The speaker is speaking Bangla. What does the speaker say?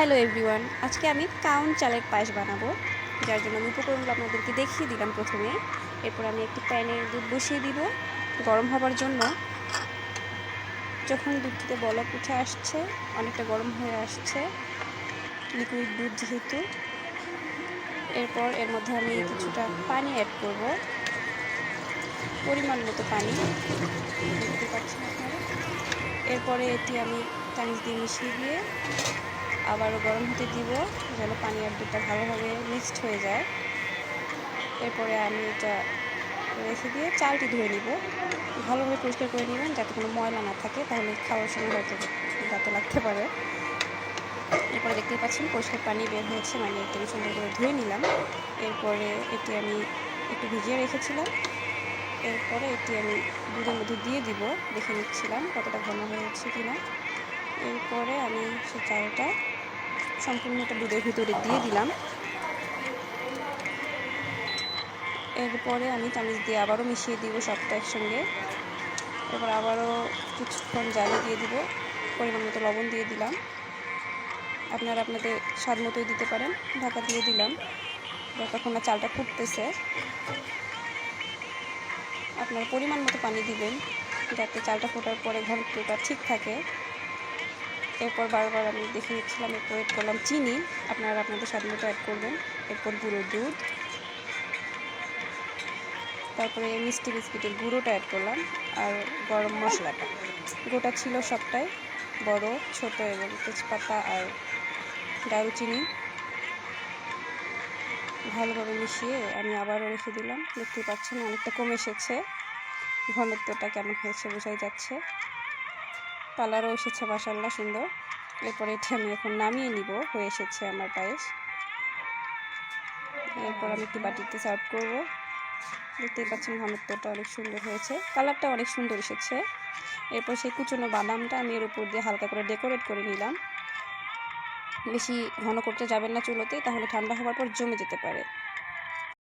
হ্যালো এভরিওয়ান, আজকে আমি কাউন চালের পায়েস বানাবো। যার জন্য আমি উপকরণগুলো আপনাদেরকে দেখিয়ে দিলাম প্রথমে। এরপর আমি একটি প্যানে দুধ বসিয়ে দিব গরম হবার জন্য। যখন দুধ থেকে বলক উঠে আসছে, অনেকটা গরম হয়ে আসছে লিকুইড দুধ যেহেতু। এরপর এর মধ্যে আমি কিছুটা পানি অ্যাড করব। পরিমাণ মতো পানি। দেখতে পাচ্ছেন আপনারা? এরপরে এটি আমি চামচ দিয়ে মিশিয়ে দিয়ে আবারও গরম হতে দিব, যেন পানি আর দুধটা ভালোভাবে মিক্সড হয়ে যায়। এরপরে আমি এটা রেখে দিয়ে চালটি ধুয়ে নিব। ভালোভাবে পরিষ্কার করে নেবেন যাতে কোনো ময়লা না থাকে, তাহলে খাওয়ার সময় হয়তো দাঁতে লাগতে পারে। এরপরে দেখতে পাচ্ছেন পরিষ্কার পানি বের হয়েছে মানে একটু সুন্দর করে ধুয়ে নিলাম। এরপরে এটি আমি একটু ভিজিয়ে রেখেছিলাম। এরপরে এটি আমি দুধের মধ্যে দিয়ে দিব, দেখে নিচ্ছিলাম কতটা ঘন হয়েছে কি না এরপরে আমি সে চালটা সম্পূর্ণটা দুধের ভিতরে দিয়ে দিলাম। এরপরে আমি চামচ দিয়ে আবারও মিশিয়ে দিব সবটা একসঙ্গে। এরপর আবারও কিছুক্ষণ জালি দিয়ে দিব, পরিমাণ মতো লবণ দিয়ে দিলাম। আপনারা আপনাদের স্বাদ মতোই দিতে পারেন, ঢাকা দিয়ে দিলাম। যতক্ষণ না চালটা ফুটতেছে। আপনারা পরিমাণ মতো পানি দিবেন, যাতে চালটা ফোটার পরে ঘন্টটা ঠিক থাকে। এরপর বারবার আমি দেখে নিচ্ছিলাম, এরপর এড করলাম, চিনি। আপনারা আপনাদের স্বাদ মতো অ্যাড করবেন। এরপর গুঁড়ো দুধ। তারপরে মিষ্টি বিস্কিটের গুঁড়োটা অ্যাড করলাম, আর গরম মশলাটা। গোটা ছিল সবটাই, বড়, ছোট এবং তেজপাতা আর দারুচিনি। ভালোভাবে মিশিয়ে আমি আবারও রেখে দিলাম। দেখতে পাচ্ছেন, অনেকটা কমে এসেছে। ঘনত্বটা কেমন হয়েছে বোঝাই যাচ্ছে। কালারও এসেছে মাসাল্লাহ সুন্দর। এরপরে এটি আমি এখন নামিয়ে নিব, হয়ে এসেছে আমার পায়েস। এরপর আমি একটি বাটিতে সার্ভ করব। দেখতেই পাচ্ছেন ঘনত্বটা অনেক সুন্দর হয়েছে। কালারটা অনেক সুন্দর এসেছে। এরপর সেই কুচনো বাদামটা আমি এর উপর দিয়ে হালকা করে ডেকোরেট করে নিলাম। বেশি ঘন করতে যাবেন না চুলোতে, তাহলে ঠান্ডা হওয়ার পর জমে যেতে পারে।